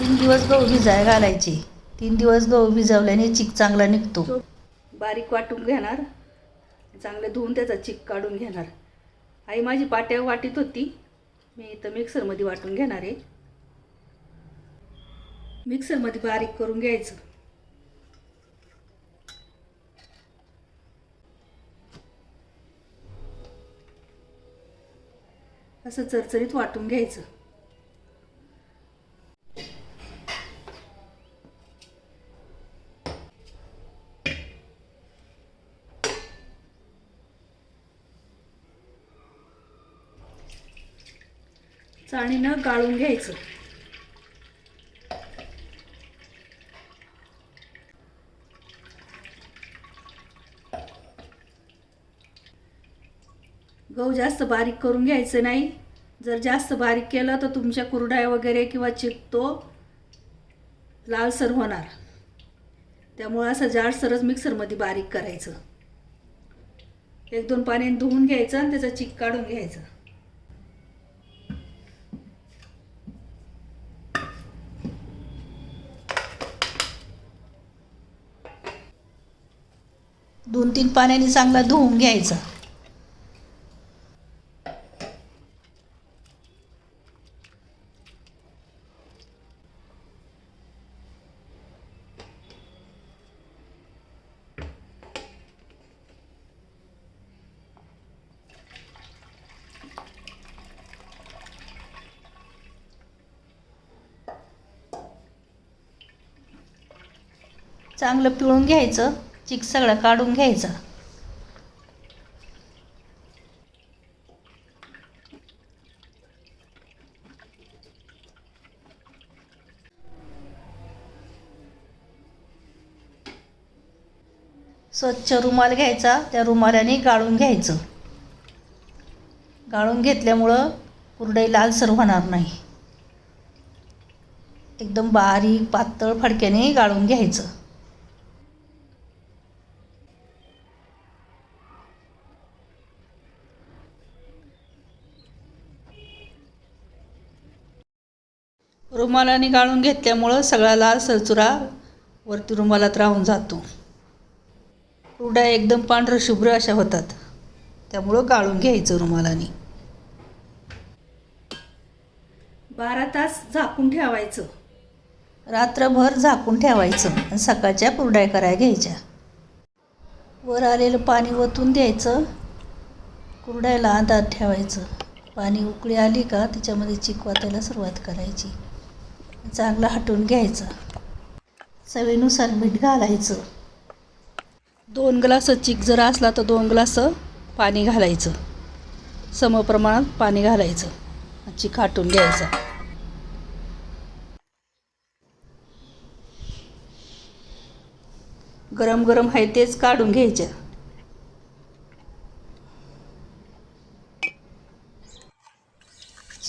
तीन दिवस गहू भिजाय घालायचे. तीन दिवस गहू भिजवल्याने चिक चांगला निघतो. बारीक वाटून घेणार. चांगले धुवून त्याचा चिक काढून घेणार. आई माझी पाट्या वाटीत होती. मी इथं मिक्सरमध्ये वाटून घेणार आहे. मिक्सरमध्ये बारीक करून घ्यायचं. असं चरचरीत वाटून घ्यायचं. चाळणीनं गाळून घ्यायचं. गहू जास्त बारीक करून घ्यायचं नाही. जर जास्त बारीक केलं तर तुमच्या कुरडाय वगैरे किंवा चिकतो लालसर होणार. त्यामुळं असं जाडसरच मिक्सरमध्ये बारीक करायचं. एक दोन पाण्याने धुवून घ्यायचं आणि त्याचा चिक काढून घ्यायचं. दोन तीन पाण्याने चांगला धुवून घ्यायचा. चांगलं पिळून घ्यायचं. चिक सगळं काढून घ्यायचा. स्वच्छ रुमाल घ्यायचा त्या रुमालाने गाळून घ्यायचं. गाळून घेतल्यामुळं कुरडई लालसर होणार नाही. एकदम बारीक पातळ फडक्याने गाळून घ्यायचं. रुमालाने गाळून घेतल्यामुळं सगळा लाल सरचुरा वरती रुमालात राहून जातो. कुरड्या एकदम पांढरं शुभ्र अशा होतात. त्यामुळं गाळून घ्यायचं रुमालाने. बारा तास झाकून ठेवायचं. रात्रभर झाकून ठेवायचं आणि सकाळच्या कुरड्या करायला घ्यायच्या. वर आलेलं पाणी ओतून द्यायचं. कुरड्याला अंदाज ठेवायचं. पाणी उकळी आली का त्याच्यामध्ये चिक वाटायला सुरुवात करायची. चांगलं हटून घ्यायचं. चवीनुसार मीठ घालायचं. दोन ग्लास चिक जर असला तर दोन ग्लास पाणी घालायचं. समप्रमाणात पाणी घालायचं. चिक हाटून घ्यायचा. गरम गरम आहे तेच काढून घ्यायच्या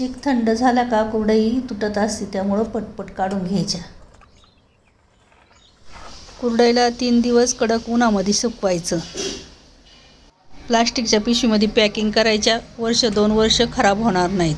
चीक थंड झाला का कुरडई तुटत असते त्यामुळं पटपट काढून घ्यायच्या. कुरडईला तीन दिवस कडक उन्हामध्ये सुकवायचं. प्लास्टिकच्या पिशवीमध्ये पॅकिंग करायच्या. वर्ष दोन वर्ष खराब होणार नाहीत.